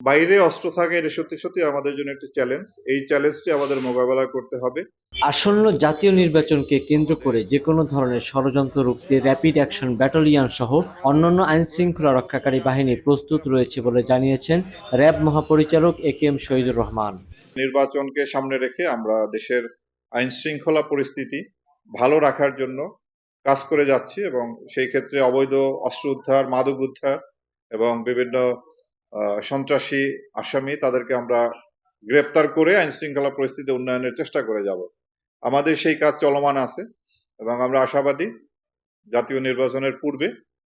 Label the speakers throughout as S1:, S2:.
S1: বাইরে অস্ত্র থাকে এটা সত্যি সত্যি আমাদের জন্য একটি চ্যালেঞ্জ এই চ্যালেঞ্জটি আমাদের মোকাবেলা করতে হবে।
S2: আসন্ন জাতীয় নির্বাচনকে কেন্দ্র করে যে কোনো ধরনের ষড়যন্ত্র রুখতে র্যাপিড অ্যাকশন ব্যাটালিয়ন সহ অন্যান্য আইন শৃঙ্খলা রক্ষাকারী বাহিনী প্রস্তুত রয়েছে বলে জানিয়েছেন র্যাব মহাপরিচালক A K M Shahidur Rahman.
S1: নির্বাচনকে সামনে রেখে আমরা দেশের আইন শৃঙ্খলা পরিস্থিতি ভালো রাখার জন্য কাজ করে যাচ্ছি এবং সেই ক্ষেত্রে অবৈধ অস্ত্র উদ্ধার মাদক উদ্ধার এবং বিভিন্ন সন্ত্রাসী আসামি তাদেরকে আমরা গ্রেপ্তার করে আইন শৃঙ্খলা পরিস্থিতি উন্নয়নের চেষ্টা করে যাব। আমাদের সেই কাজ চলমান আছে এবং আমরা আশাবাদী জাতীয় নির্বাচনের পূর্বে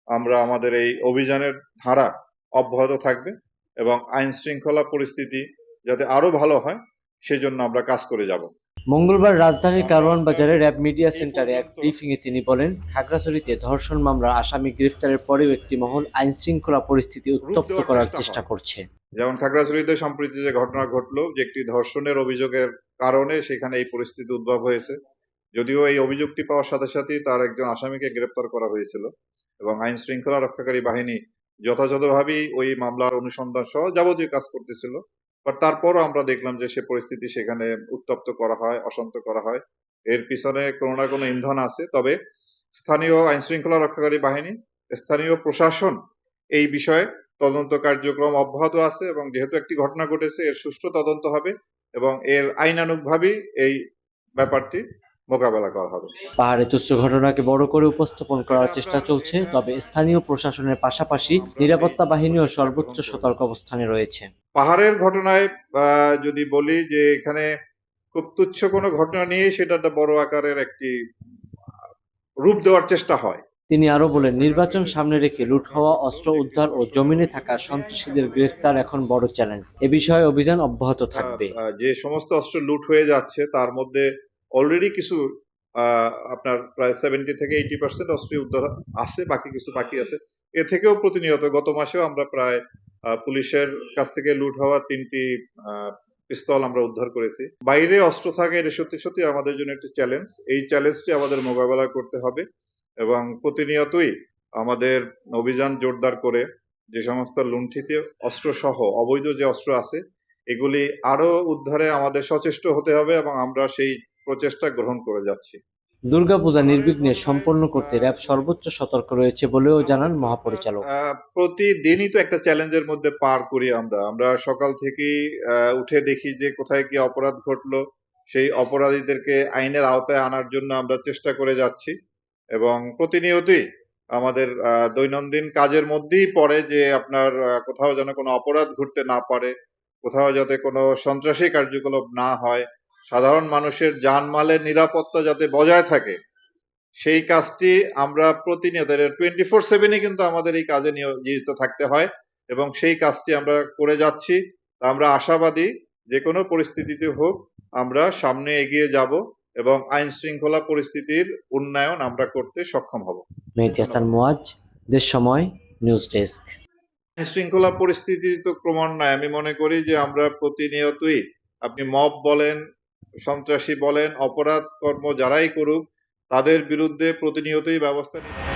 S1: আমরা আমাদের এই অভিযানের ধারা অব্যাহত থাকবে এবং আইন শৃঙ্খলা পরিস্থিতি যাতে আরও ভালো হয়, সেজন্য আমরা কাজ করে যাব।
S2: মঙ্গলবার রাজধানীর কারওয়ান বাজারে র্যাব মিডিয়া সেন্টারে এক ব্রিফিংয়ে তিনি বলেন খাগড়াছড়িতে ধর্ষণ মামলার আসামি গ্রেফতারের পরেও একটি মহল আইন শৃঙ্খলা পরিস্থিতি উত্তপ্ত করার চেষ্টা করছে।
S1: যেমন খাগড়াছড়িতে সম্প্রতি যে ঘটনা ঘটলো যে একটি ধর্ষণের অভিযোগের কারণে সেখানে এই পরিস্থিতি উদ্ভব হয়েছে। যদিও এই অভিযোগটি পাওয়ার সাথে সাথেই তার একজন আসামিকে গ্রেপ্তার করা হয়েছিল এবং আইন শৃঙ্খলা রক্ষাকারী বাহিনী যথাযথভাবেই ওই মামলার অনুসন্ধান সহ যাবতীয় কাজ করতেছিল। বাট তারপরও আমরা দেখলাম যে সে পরিস্থিতি সেখানে উত্তপ্ত করা হয়, অশান্ত করা হয়। এর পিছনে কোনো না কোনো ইন্ধন আছে। তবে স্থানীয় আইন শৃঙ্খলা রক্ষাকারী বাহিনী, স্থানীয় প্রশাসন এই বিষয়ে তদন্ত কার্যক্রম অব্যাহত আছে এবং যেহেতু একটি ঘটনা ঘটেছে, এর সুষ্ঠু তদন্ত হবে এবং এর আইনানুগভাবেই এই ব্যাপারটি মোকাবেলা করা হবে।
S2: পাহাড়ে তুচ্ছ ঘটনাকে বড় করে উপস্থাপন করার চেষ্টা চলছে তবে স্থানীয় প্রশাসনের পাশাপাশি নিরাপত্তা বাহিনীও সর্বোচ্চ সতর্ক অবস্থানে রয়েছে।
S1: পাহাড়ের ঘটনায় যদি বলি যে এখানে খুব তুচ্ছ কোনো ঘটনা নিয়ে সেটা একটা বড় আকারের একটি রূপ দেওয়ার চেষ্টা হয়।
S2: তিনি আরও বলেন নির্বাচন সামনে রেখে লুট হওয়া অস্ত্র উদ্ধার ও জমিনে থাকা সন্ত্রাসীদের গ্রেফতার এখন বড় চ্যালেঞ্জ। এ বিষয়ে অভিযান অব্যাহত থাকবে।
S1: যে সমস্ত অস্ত্র লুট হয়ে যাচ্ছে তার মধ্যে অলরেডি কিছু আপনার প্রায় সেভেন্টি থেকে এইটি পার্সেন্ট অস্ত্র উদ্ধার আছে, বাকি কিছু বাকি আছে। এ থেকেও প্রতিনিয়ত, গত মাসেও আমরা প্রায় পুলিশের কাছ থেকে লুট হওয়া তিনটি পিস্তল আমরা উদ্ধার করেছি। বাইরে অস্ত্র থাকে, এটা সত্যি সত্যি আমাদের জন্য একটি চ্যালেঞ্জ এই চ্যালেঞ্জটি আমাদের মোকাবেলা করতে হবে এবং প্রতিনিয়তই আমাদের অভিযান জোরদার করে যে সমস্ত লুণ্ঠিত অস্ত্র সহ অবৈধ যে অস্ত্র আছে, এগুলি আরও উদ্ধারে আমাদের সচেষ্ট হতে হবে এবং আমরা সেই প্রচেষ্টা গ্রহণ করে যাচ্ছি।
S2: দুর্গাপূজা নির্বিঘ্নে সম্পন্ন করতে র্যাব সর্বোচ্চ সতর্ক রয়েছে বলেও জানান মহাপরিচালক।
S1: প্রতিদিনই তো একটা চ্যালেঞ্জের মধ্যে পার করি আমরা। আমরা সকাল থেকেই উঠে দেখি যে কোথায় কি অপরাধ ঘটলো। সেই অপরাধীদেরকে আইনের আওতায় আনার জন্য আমরা চেষ্টা করে যাচ্ছি এবং প্রতিনিয়তই আমাদের দৈনন্দিন কাজের মধ্যেই পড়ে যে আপনার কোথাও যেন কোনো অপরাধ ঘটতে না পারে কোথাও যাতে কোনো সন্ত্রাসী কার্যকলাপ না হয়। সাধারণ মানুষের জানমালের নিরাপত্তা যাতে বজায় থাকে সেই কাজটি আমরা প্রতিনিয়ত টোয়েন্টি ফোর সেভেনই কিন্তু আমাদের এই কাজে নিয়োজিত থাকতে হয় এবং সেই কাজটি আমরা করে যাচ্ছি। আমরা আশাবাদী যে কোনো পরিস্থিতিতে হোক আমরা সামনে এগিয়ে যাব এবং আইন শৃঙ্খলা পরিস্থিতির উন্নয়ন আমরা করতে সক্ষম হব।
S2: মেহেদি হাসান মোয়াজ দেশ সময় নিউজ ডেস্ক।
S1: আইন শৃঙ্খলা পরিস্থিতি তো ক্রমান্বয়ে আমি মনে করি যে আমরা প্রতিনিয়তই আপনি মব বলেন সন্ত্রাসী বলেন অপরাধ কর্ম যারাই করুক তাদের বিরুদ্ধে প্রতিনিয়তই ব্যবস্থা